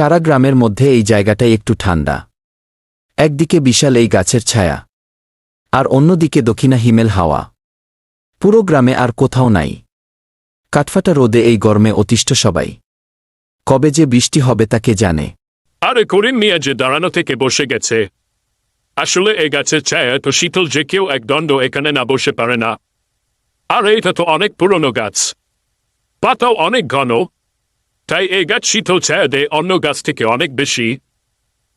সারা গ্রামের মধ্যে এই জায়গাটাই একটু ঠান্ডা। একদিকে বিশাল এই গাছের ছায়া, আর অন্যদিকে দক্ষিণা হিমেল হাওয়া। পুরো গ্রামে আর কোথাও নাই। কাঠফাটা রোদে এই গরমে অতিষ্ঠ সবাই। কবে যে বৃষ্টি হবে তাকে জানে। আরে করিম মিয়া যে দাঁড়ানো থেকে বসে গেছে। আসলে এই গাছের ছায়া তো শীতল যে কেউ এক দণ্ড এখানে না বসে পারে না। আর এটা তো অনেক পুরনো গাছ। পাতাও অনেক ঘন। তাই এই গাছ শীতল ছায়া দেয় অন্য গাছ থেকে অনেক বেশি।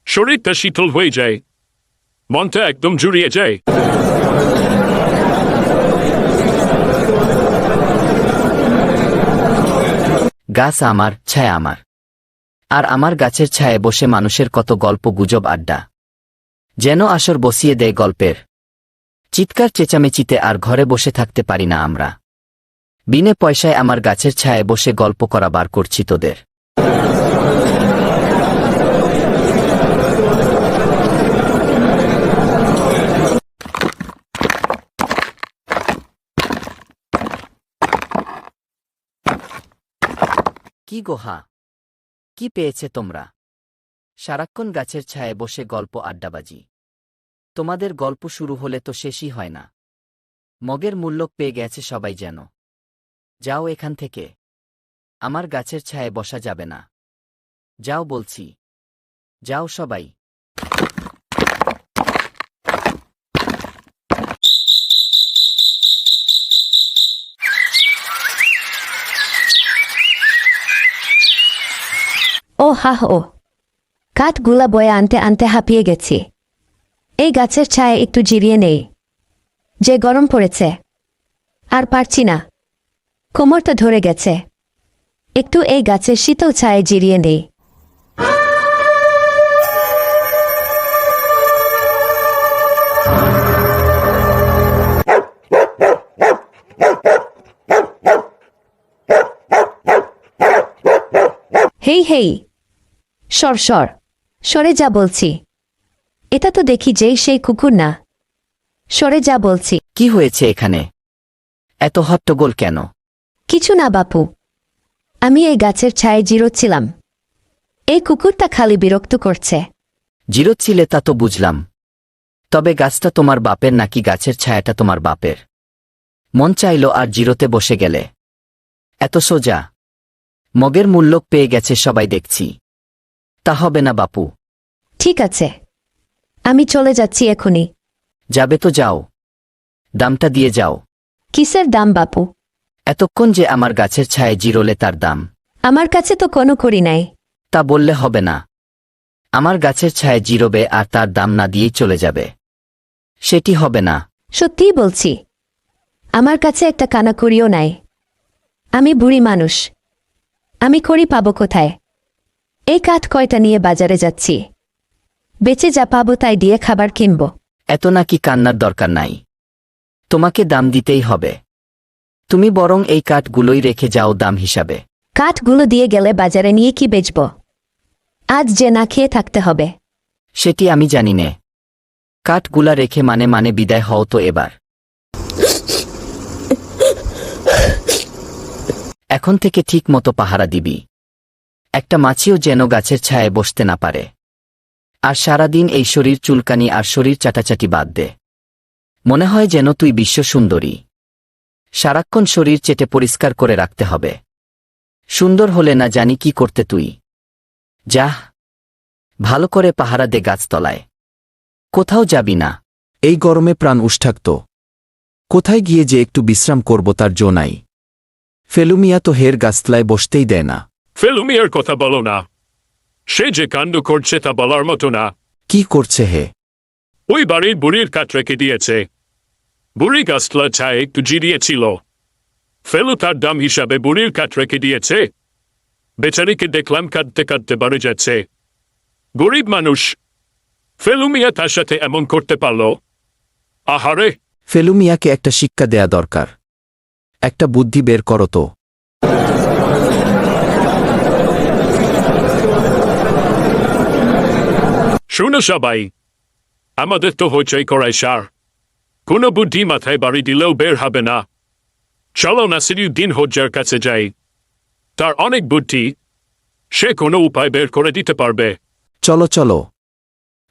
শরীরটা শীতল হয়ে যায়। মনটা একদম জুড়িয়ে যায়। গাছ আমার, ছায়া আমার। আর আমার গাছের ছায়ে বসে মানুষের কত গল্প, গুজব, আড্ডা। যেন আসর বসিয়ে দেয় গল্পের। চিৎকার চেঁচামেচিতে আর ঘরে বসে থাকতে পারি না আমরা। বিনে পয়সায় আমার গাছের ছায়ে বসে গল্প করা বার করছি তোদের। কি গোহা কি পেয়েছে তোমরা? সারাক্ষণ গাছের ছায়ে বসে গল্প আড্ডাবাজি। তোমাদের গল্প শুরু হলে তো শেষই হয় না। মগের মূল্য পেয়ে গেছে সবাই যেন। যাও এখান থেকে। আমার গাছের ছায়ে বসা যাবে না। যাও বলছি। যাও সবাই। ও হা ও কাঠগুলা বয়ে আনতে আনতে হাঁপিয়ে গেছি। এই গাছের ছায় একটু জিরিয়ে নেই। যে গরম পড়েছে। আর পারছি না। কোমরটা ধরে গেছে। একটু এই গাছের শীতল ছায়ে জিরিয়ে নেই। হেই হেই। সর সর। সরে যা বলছি। এটা তো দেখি যেই সেই কুকুর না। সরে যা বলছি। কি হয়েছে এখানে? এত হট্টগোল কেন? কিছু না বাপু। আমি এই গাছের ছায়ে জিরোচ্ছিলাম। এই কুকুরটা খালি বিরক্ত করছে। জিরোচ্ছিলে তা তো বুঝলাম। তবে গাছটা তোমার বাপের নাকি গাছের ছায়াটা তোমার বাপের? মন চাইল আর জিরোতে বসে গেলে। এত সোজা। মগের মূল্য পেয়ে গেছে সবাই দেখছি। তা হবে না বাপু। ঠিক আছে। আমি চলে যাচ্ছি এখনই। যাবে তো যাও। দামটা দিয়ে যাও। কিসের দাম বাপু? এতক্ষণ যে আমার গাছের ছায়ে জিরোলে তার দাম। আমার কাছে তো কোনো করি নাই। তা বললে হবে না। আমার গাছের ছায়ে জিরোবে আর তার দাম না দিয়েই চলে যাবে। সেটি হবে না। সত্যিই বলছি আমার কাছে একটা কানা করিও নাই। আমি বুড়ি মানুষ। আমি করি পাবো কোথায়? এই কাঠ কয়টা নিয়ে বাজারে যাচ্ছি? বেচে যা পাবো তাই দিয়ে খাবার কিনব। এত নাকি কান্নার দরকার নাই। তোমাকে দাম দিতেই হবে। তুমি বরং এই কাঠগুলোই রেখে যাও দাম হিসাবে। কাঠগুলো দিয়ে গেলে বাজারে নিয়ে কি বেচব? আজ যে না খেয়ে থাকতে হবে। সেটি আমি জানি নে। কাঠগুলা রেখে মানে মানে বিদায় হও তো এবার। এখন থেকে ঠিক মতো পাহারা দিবি। একটা মাছিও যেন গাছের ছায়ে বসতে না পারে। আর সারাদিন এই শরীর চুলকানি আর শরীর চাটাচাটি বাদ দে। মনে হয় যেন তুই বিশ্ব সুন্দরী। সারাক্ষণ শরীর চেটে পরিষ্কার করে রাখতে হবে। সুন্দর হলে না জানি কি করতে তুই। যাহ ভালো করে পাহারা দে গাছতলায়। কোথাও যাবি না। এই গরমে প্রাণ উষ্ঠাক্ত। কোথায় গিয়ে যে একটু বিশ্রাম করব তার জো নাই। ফেলুমিয়া তো হের গাছতলায় বসতেই দেয় না। ফেলুমিয়ার কথা বলো না। সে যে কাণ্ড করছে তা বলার মতো না। কি করছে হে? ওই বাড়ির বুড়ির কাঠ রেখে দিয়েছে। বুড়ি গাছলা ছায় একটু জিরিয়েছিল ফেলু তার দাম হিসাবে বুড়ির কাঠ রেখে দিয়েছে বেচারিকে দেখলাম কাঁদতে কাঁদতে বাড়ি যাচ্ছে গরিব মানুষ ফেলু মিয়া তার সাথে এমন করতে পারল আহারে ফেলুমিয়াকে একটা শিক্ষা দেয়া দরকার একটা বুদ্ধি বের করো তো শুনো সবাই আমাদের তো হইচই করাই সার কোনো বুদ্ধি মাথায় বাড়ি দিলেও বের হবে না চলো না দিন হজ্জার কাছে যাই তার অনেক বুদ্ধি সে কোনো উপায় বের করে দিতে পারবে চলো চলো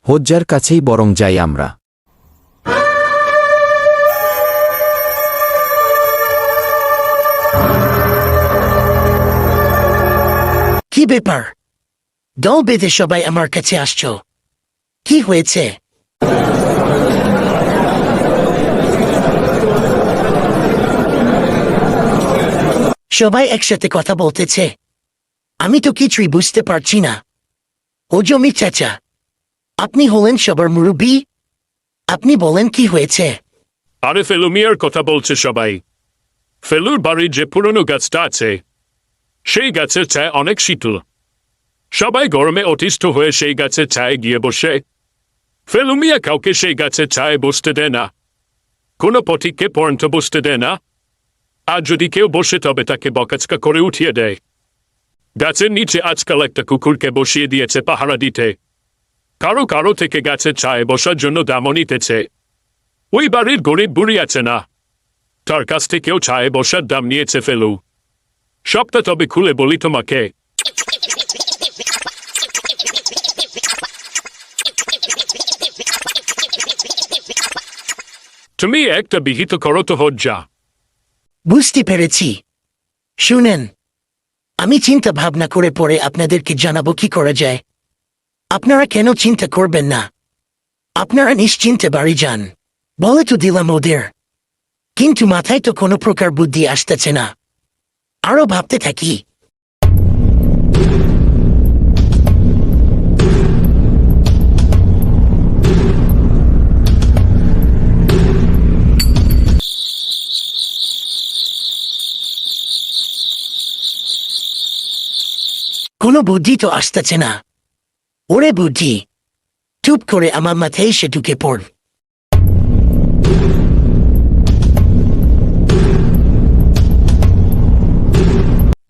হজ্জার কাছেই বরং যাই আমরা কি ব্যাপার দল বেঁধে সবাই আমার কাছে আসছো কি হয়েছে সবাই একসাথে কথা বলতেছে। আমি তো কিছুই বুঝতে পারছি না। ও জমি চাচা, আপনি হলেন সবার মুরব্বী? আপনি বলেন কি হয়েছে? আরে ফেলু, মিয়ার কথা বলছে সবাই। ফেলুর বাড়ির যে পুরনো গাছটা আছে, সেই গাছের ছায় অনেক শীতল। সবাই গরমে অতিষ্ঠ হয়ে সেই গাছের ছায় গিয়ে বসে। ফেলু মিয়া কাউকে সেই গাছের ছায় বসতে দেয় না। কোনো পথিককে পর্যন্ত বসতে দেয় না। আর যদি কেউ বসে, তবে তাকে বকাচকা করে উঠিয়ে দেয়। গাছের নিচে আজকাল একটা কুকুরকে বসিয়ে দিয়েছে পাহারা দিতে। কারও কারও থেকে গাছের ছায় বসার জন্য দামও নিতেছে। ওই বাড়ির গরিব বুড়ি আছে না। তার কাছ থেকেও ছায়ে বসার দাম নিয়েছে ফেলু। সবটা তবে খুলে বলি তোমাকে। তুমি একটা বিহিত করো তো, হজ্জা। বুঝতে পেরেছি। শুনেন, আমি চিন্তা ভাবনা করে পরে আপনাদেরকে জানাব কি করা যায়। আপনারা কেন চিন্তা করবেন না? আপনারা নিশ্চিন্তে বাড়ি যান। বলে তো দিলাম ওদের। কিন্তু মাথায় তো কোনো প্রকার বুদ্ধি আসতেছে না। আরও ভাবতে থাকি। কোনো বুদ্ধি তো আসতেছে না। ওরে বুদ্ধি, চুপ করে আমার মাথায় সে ঢুকে পড়।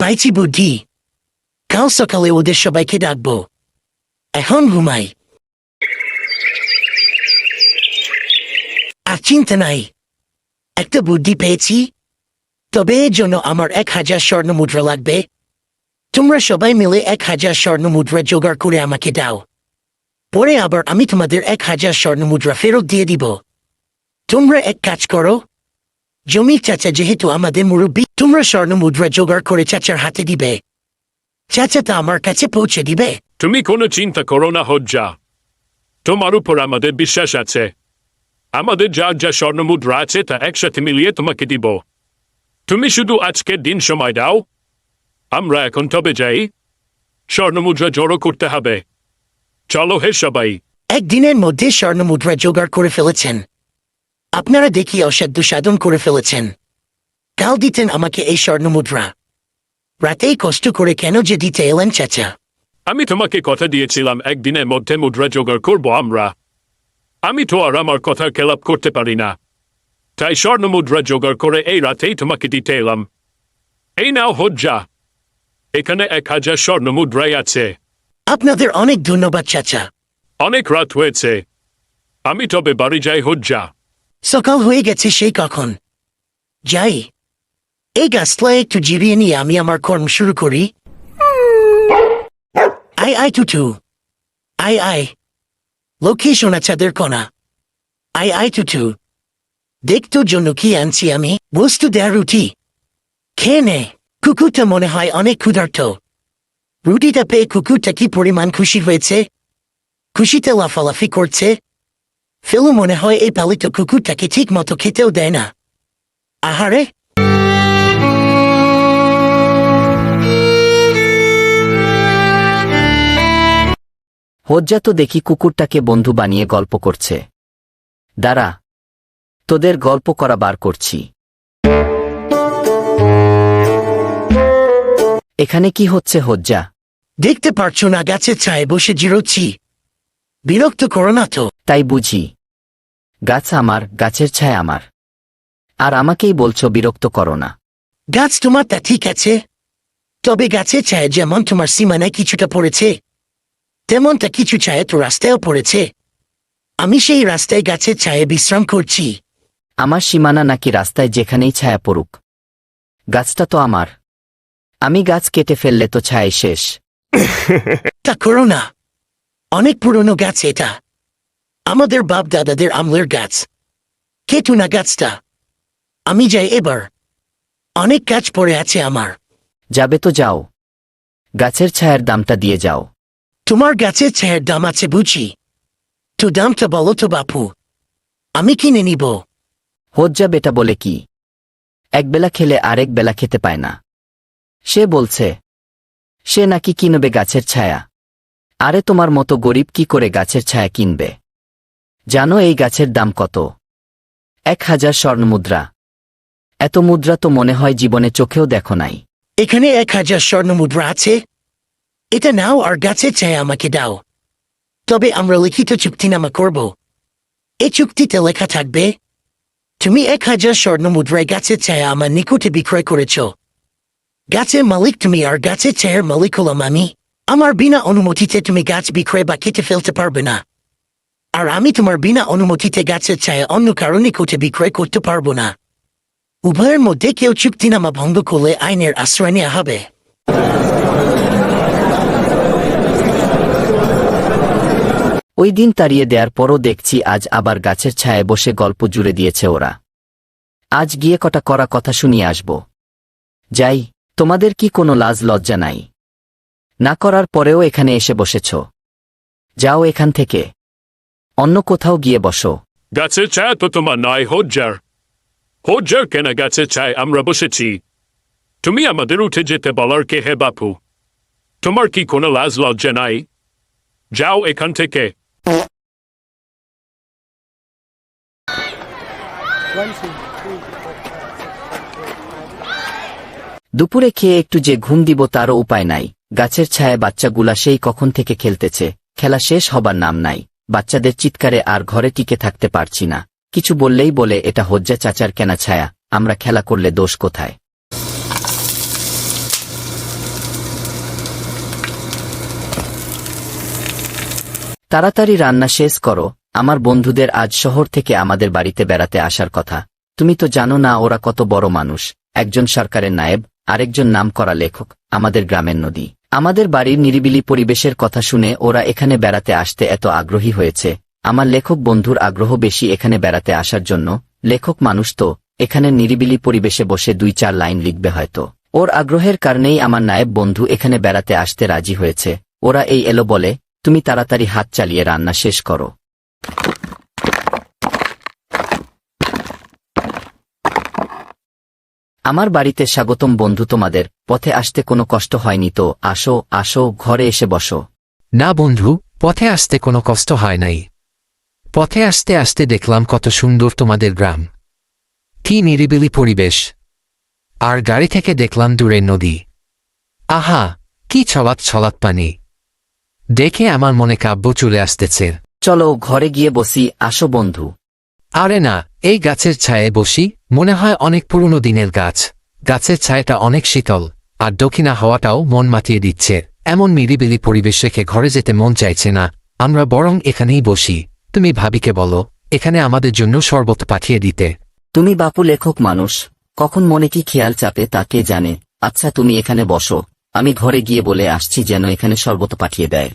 পাইছি বুদ্ধি, কাল সকালে ওদের সবাইকে ডাকবো। এখন ঘুমাই। আর চিন্তা নাই, একটা বুদ্ধি পেয়েছি, তবে এর জন্য আমার এক হাজার স্বর্ণ মুদ্রা লাগবে। তোমরা সবাই মিলে এক হাজার স্বর্ণ মুদ্রা জোগাড় করে আমাকে দাও। পরে আবার আমি তোমাদের এক হাজার স্বর্ণ মুদ্রা ফেরত দিয়ে দিব। তোমরা এক কাজ করো। জমি চাচা যেহেতু আমাদের মুরব্বী, তোমরা স্বর্ণ মুদ্রা জোগাড় করে চাচার হাতে দিবে। চাচা তা আমার কাছে পৌঁছে দিবে। তুমি কোনো চিন্তা করো না, হজ্জা। তোমার উপর আমাদের বিশ্বাস আছে। আমাদের যা যা স্বর্ণমুদ্রা আছে তা একসাথে মিলিয়ে তোমাকে দিব। তুমি শুধু আজকের দিন সময় দাও। আমরা এখন তবে যাই। স্বর্ণমুদ্রা জড়ো করতে হবে। চলো হে সবাই। একদিনের মধ্যে স্বর্ণ মুদ্রা জোগাড় করে ফেলেছেন। আপনারা দেখি অসাধ্য সাধন করে ফেলেছেন। কাল দিতেন আমাকে এই স্বর্ণ মুদ্রা রাতেই কষ্ট করে কেন যে দিতে এলেন চাচা? আমি তোমাকে কথা দিয়েছিলাম একদিনের মধ্যে মুদ্রা জোগাড় করব আমরা। আমি তো আর আমার কথার খেলাপ করতে পারি না। তাই স্বর্ণ মুদ্রা জোগাড় করে এই রাতেই তোমাকে দিতে এলাম। এই নাও হজ্জা। এখানে এক হাজার স্বর্ণ মুদ্রাই আছে। আপনাদের অনেক ধন্যবাদ চাচা। অনেক রাত হয়েছে। আমি তবে বাড়ি যাই হজ্জা। সকাল হয়ে গেছে সেই কখন? যাই। এই গাছতলায় একটু জিরিয়ে নিয়ে আমি আমার কর্ম শুরু করি। আই আই টুটু। আই আই। লক্ষ্মী সোনা চাঁদের কণা। আই আই টুটু। দেখতোর জন্য কি আনছি আমি। বস্তু দেয়া রুটি। খেয়ে নে। কুকুরটা মনে হয় অনেক ক্ষুধার্ত। রুটিটা পেয়ে কুকুরটা কি পরিমাণ খুশি হয়েছে? খুশিতে লাফালাফি করছে। ফেলু মনে হয় এই পালিত কুকুরটাকে ঠিক মতো খেতেও দেয় না। আহারে! হজ্জা তো দেখি কুকুরটাকে বন্ধু বানিয়ে গল্প করছে। দাঁড়া, তোদের গল্প করা বার করছি। এখানে কি হচ্ছে হজ্জা? দেখতে পারছ না গাছের ছায় বসে জিরোচ্ছি। বিরক্ত করো না তো। তাই বুঝি। গাছ আমার গাছের ছায় আমার। আর আমাকেই বলছো বিরক্ত করো না। গাছ তোমার তা ঠিক আছে। তবে গাছের ছায় যেমন তোমার সীমানায় কিছুটা পড়েছে তেমনটা কিছু ছায়া তো রাস্তায়ও পড়েছে। আমি সেই রাস্তায় গাছের ছায়ে বিশ্রাম করছি। আমার সীমানা নাকি রাস্তায় যেখানেই ছায়া পড়ুক। গাছটা তো আমার। আমি গাছ কেটে ফেললে তো ছায় শেষ। তা করো না। অনেক পুরনো গাছ এটা। আমাদের বাপ দাদাদের আমলের গাছ। কেটু না গাছটা। আমি যাই এবার। অনেক গাছ পড়ে আছে আমার। যাবে তো যাও। গাছের ছায়ার দামটা দিয়ে যাও। তোমার গাছের ছায়ের দাম আছে বুঝি। তো দামটা বলো তো বাপু। আমি কিনে নিব। হজ্জা বেটা বলে কি? একবেলা খেলে আরেক বেলা খেতে পায় না। সে বলছে, সে নাকি কিনবে গাছের ছায়া। আরে তোমার মতো গরিব কি করে গাছের ছায়া কিনবে? জানো এই গাছের দাম কত? এক হাজার স্বর্ণমুদ্রা এত মুদ্রা তো মনে হয় জীবনে চোখেও দেখো নাই। এখানে এক হাজার স্বর্ণ মুদ্রা আছে। এটা নাও আর গাছের ছায়া আমাকে দাও। তবে আমরা লিখিত চুক্তিনামা করব। এই চুক্তিতে লেখা থাকবে, তুমি এক হাজার স্বর্ণ মুদ্রায় গাছের ছায়া আমার নিকটে বিক্রয় করেছ। গাছের মালিক তুমি আর গাছের ছায়ার মালিক হলাম আমি আমার বিনা অনুমতিতে তুমি গাছ বিক্রয় বা কেটে ফেলতে পারবে না আর আমি তোমার বিনা অনুমতিতে গাছের ছায়া অন্য কারও নিকটে বিক্রয় করতে পারব না উভয়ের মধ্যে কেউ চুক্তিনামা ভঙ্গ করলে আইনের আশ্রয় নেওয়া হবে ওই দিন তাড়িয়ে দেওয়ার পরও দেখছি আজ আবার গাছের ছায়ায় বসে গল্প জুড়ে দিয়েছে ওরা। আজ গিয়ে কটা করা কথা শুনিয়ে আসব। যাই তোমাদের কি কোনো লাজ লজ্জা নাই? না করার পরেও এখানে এসে বসেছ। যাও এখান থেকে। অন্য কোথাও গিয়ে বসো। গাছের ছায়া তো তোমার নয় হজ্জার। হজ্জার কেনা গাছের ছায় আমরা বসেছি। তুমি আমাদের উঠে যেতে বলার কে হে বাপু? তোমার কি কোনো লাজ লজ্জা নাই? যাও এখান থেকে। দুপুরে খেয়ে একটু যে ঘুম দিব তারও উপায় নাই। গাছের ছায়ায় বাচ্চাগুলা সেই কখন থেকে খেলতেছে, খেলা শেষ হবার নাম নাই। বাচ্চাদের চিৎকারে আর ঘরে টিকে থাকতে পারছি না। কিছু বললেই বলে, এটা হজ্জা চাচার কেনা ছায়া, আমরা খেলা করলে দোষ কোথায়? তাড়াতাড়ি রান্না শেষ করো। আমার বন্ধুদের আজ শহর থেকে আমাদের বাড়িতে বেড়াতে আসার কথা। তুমি তো জানো না ওরা কত বড় মানুষ। একজন সরকারের নায়েব আরেকজন নাম করা লেখক, আমাদের গ্রামের নদী। আমাদের বাড়ির নিরিবিলি পরিবেশের কথা শুনে ওরা এখানে বেড়াতে আসতে এত আগ্রহী হয়েছে। আমার লেখক বন্ধুর আগ্রহ বেশি এখানে বেড়াতে আসার জন্য। লেখক মানুষ তো, এখানে নিরিবিলি পরিবেশে বসে দুই চার লাইন লিখবে হয়তো। ওর আগ্রহের কারণেই আমার নায়েব বন্ধু এখানে বেড়াতে আসতে রাজি হয়েছে। ওরা এই এলো বলে, তুমি তাড়াতাড়ি হাত চালিয়ে রান্না শেষ করো। আমার বাড়িতে স্বাগতম বন্ধু তোমাদের পথে আসতে কোনো কষ্ট হয়নি তো? আসো আসো ঘরে এসে বসো। না বন্ধু পথে আসতে কোনো কষ্ট হয় নাই। পথে আসতে আসতে দেখলাম কত সুন্দর তোমাদের গ্রাম। কি নিরিবিলি পরিবেশ। আর গাড়ি থেকে দেখলাম দূরে নদী। আহা কি ছলাৎ ছলাৎ পানি। দেখে আমার মনে কাব্য চলে আসতেছে। চলো ঘরে গিয়ে বসি আসো বন্ধু। আরে না, এই গাছের ছায়ে বসি, মনে হয় অনেক পুরনো দিনের গাছ। গাছের ছায়াটা অনেক শীতল, আর দক্ষিণা হাওয়াটাও মন মাতিয়ে দিচ্ছে। এমন নিরিবিলি পরিবেশ রেখে ঘরে যেতে মন চাইছে না। আমরা বরং এখানেই বসি। তুমি ভাবিকে বলো, এখানে আমাদের জন্য শরবত পাঠিয়ে দিতে। তুমি বাপু লেখক মানুষ। কখন মনে কি খেয়াল চাপে তা কে জানে। আচ্ছা তুমি এখানে বসো। আমি ঘরে গিয়ে বলে আসছি যেন এখানে শরবত পাঠিয়ে দেয়।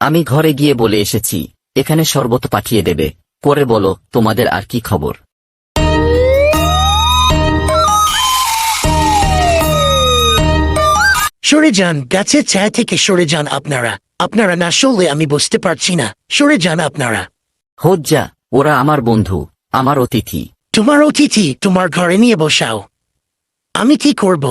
আমি ঘরে গিয়ে বলে এসেছি এখানে শরবত পাঠিয়ে দেবে। করে বলো তোমাদের আর কি খবর? সরে যান গাছের ছায়া থেকে সরে যান আপনারা। আপনারা না সরলে আমি বুঝতে পারছি না। সরে যান আপনারা। হজ্জা ওরা আমার বন্ধু আমার অতিথি। তোমার অতিথি তোমার ঘরে নিয়ে বসাও। আমি কি করব?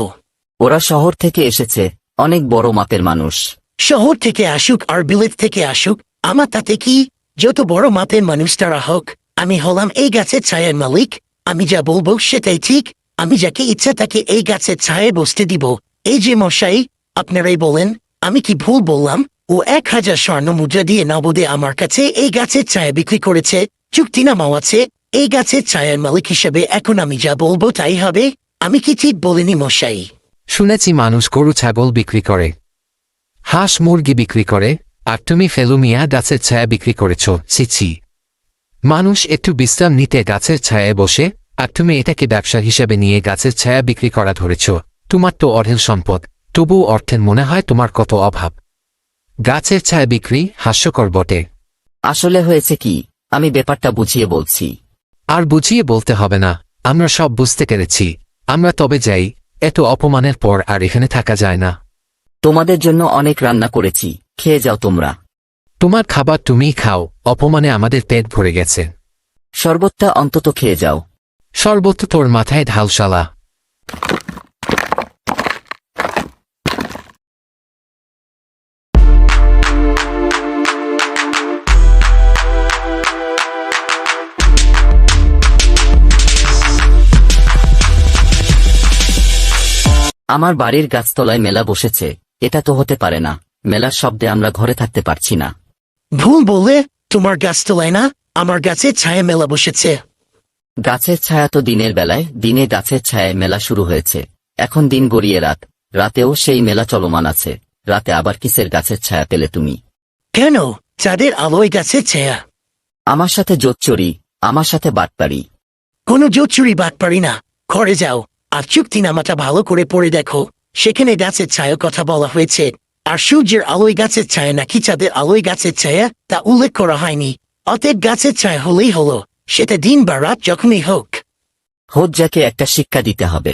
ওরা শহর থেকে এসেছে অনেক বড় মাপের মানুষ। শহর থেকে আসুক আর বিলেত থেকে আসুক, আমার তাতে কি? যত বড় মাপের মানুষ তারা হোক, আমি হলাম এই গাছের ছায়ের মালিক, আমি যা বলব সেটাই ঠিক, আমি যাকে ইচ্ছা তাকে এই গাছের ছায়ে বসতে দিব। এই যে মশাই, আপনারাই বলেন, আমি কি ভুল বললাম? ও এক হাজার স্বর্ণ মুদ্রা দিয়ে নবদে আমার কাছে এই গাছের ছায়া বিক্রি করেছে, চুক্তি চুক্তিনামাও আছে, এই গাছের ছায়ার মালিক হিসেবে এখন আমি যা বলব তাই হবে, আমি কি ঠিক বলিনি মশাই? শুনেছি মানুষ গরু, ছাগল বিক্রি করে। হাঁস মুরগি বিক্রি করে আর তুমি ফেলুমিয়া গাছের ছায়া বিক্রি করেছ সিছি মানুষ একটু বিশ্রাম নিতে গাছের ছায়ায় বসে আর তুমি এটাকে ব্যবসা হিসেবে নিয়ে গাছের ছায়া বিক্রি করা ধরেছ। তোমার তো অঢেল সম্পদ তবুও অর্থের মনে হয় তোমার কত অভাব। গাছের ছায়া বিক্রি হাস্যকর বটে। আসলে হয়েছে কি আমি ব্যাপারটা বুঝিয়ে বলছি। আর বুঝিয়ে বলতে হবে না আমরা সব বুঝতে পেরেছি আমরা তবে যাই এত অপমানের পর আর এখানে থাকা যায় না। তোমাদের জন্য অনেক রান্না করেছি খেয়ে যাও তোমরা। তোমার খাবার তুমিই খাও অপমানে আমাদের পেট ভরে গেছে। শরবতটা অন্তত খেয়ে যাও। সর্বত্র তোর মাথায় ঢালশালা। আমার বাড়ির গাছতলায় মেলা বসেছে। এটা তো হতে পারে না। মেলার শব্দে আমরা ঘরে থাকতে পারছি না। ভুল বলে তোমার গাছ তোলায় না আমার গাছে ছায়া মেলা বসেছে। গাছের ছায়া তো দিনের বেলায় দিনে গাছের ছায়ায় মেলা শুরু হয়েছে। এখন দিন গড়িয়ে রাত রাতেও সেই মেলা চলমান আছে। রাতে আবার কিসের গাছের ছায়া পেলে তুমি? কেন? চাঁদের আলোয় গাছের ছায়া। আমার সাথে জোচ্চরি আমার সাথে বাটপারি কোনো জোচুরি বাদ পারি না। ঘরে যাও আর চুক্তি নামাটা ভালো করে পড়ে দেখো। সেখানে গাছের ছায়া কথা বলা হয়েছে আর সূর্যের আলোয় গাছের ছায়া নাকি চাঁদের আলোয় গাছের ছায়া তা উল্লেখ করা হয়নি। অতএব গাছের ছায়া হলেই হলো সেটা দিন বা রাত যখনই হোক। হোজ্জাকে একটা শিক্ষা দিতে হবে।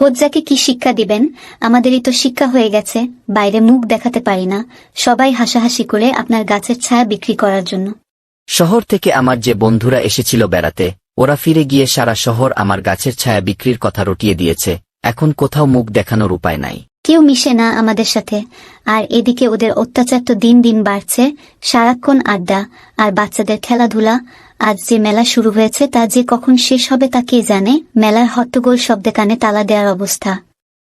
হোজ্জাকে কি শিক্ষা দিবেন? আমাদেরই তো শিক্ষা হয়ে গেছে বাইরে মুখ দেখাতে পারি না সবাই হাসাহাসি করে আপনার গাছের ছায়া বিক্রি করার জন্য। শহর থেকে আমার যে বন্ধুরা এসেছিল বেড়াতে ওরা ফিরে গিয়ে সারা শহর আমার গাছের ছায়া বিক্রির কথা রটিয়ে দিয়েছে। এখন কোথাও মুখ দেখানোর উপায় নাই। কেউ মিশে না আমাদের সাথে আর এদিকে ওদের অত্যাচার তো দিন দিন বাড়ছে সারাক্ষণ আড্ডা আর বাচ্চাদের খেলাধুলা আজ যে মেলা শুরু হয়েছে তা যে কখন শেষ হবে তা কে জানে মেলার হট্টগোল শব্দে কানে তালা দেওয়ার অবস্থা।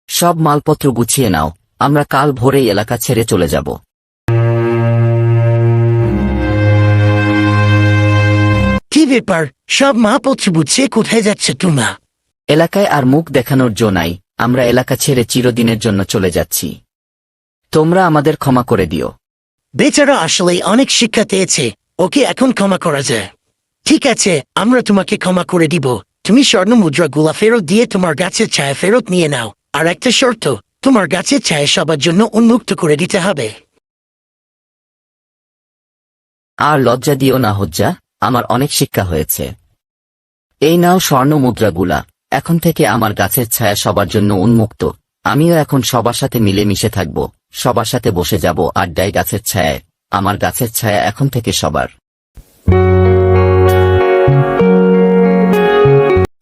সব মালপত্র গুছিয়ে নাও আমরা কাল ভোরেই এলাকা ছেড়ে চলে যাব। কি ব্যাপার? সব মা পত্র বুঝছে কোথায় যাচ্ছে তোমরা? এলাকায় আর মুখ দেখানোর জো নাই আমরা এলাকা ছেড়ে চিরদিনের জন্য চলে যাচ্ছি। তোমরা আমাদের ক্ষমা করে দিও। বেচারা আসলে অনেক শিক্ষা পেয়েছে ওকে এখন ক্ষমা করা যায়। ঠিক আছে আমরা তোমাকে ক্ষমা করে দিব। তুমি স্বর্ণ মুদ্রা গুলা ফেরত দিয়ে তোমার গাছের ছায়া ফেরত নিয়ে নাও। আর একটা শর্ত তোমার গাছের ছায়া সবার জন্য উন্মুক্ত করে দিতে হবে। আর লজ্জা দিও না হজ্জা আমার অনেক শিক্ষা হয়েছে। এই নাও স্বর্ণ মুদ্রাগুলা এখন থেকে আমার গাছের ছায়া সবার জন্য উন্মুক্ত। আমিও এখন সবার সাথে মিলেমিশে থাকব, সবার সাথে বসে যাব আড্ডায় গাছের ছায়ায়। আমার গাছের ছায়া এখন থেকে সবার।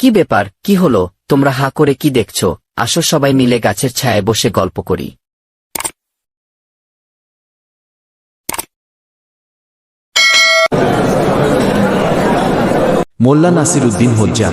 কি ব্যাপার? কি হলো? তোমরা হা করে কি দেখছ? আসো সবাই মিলে গাছের ছায়ায় বসে গল্প করি। মোল্লা নাসির উদ্দিন হজ্জা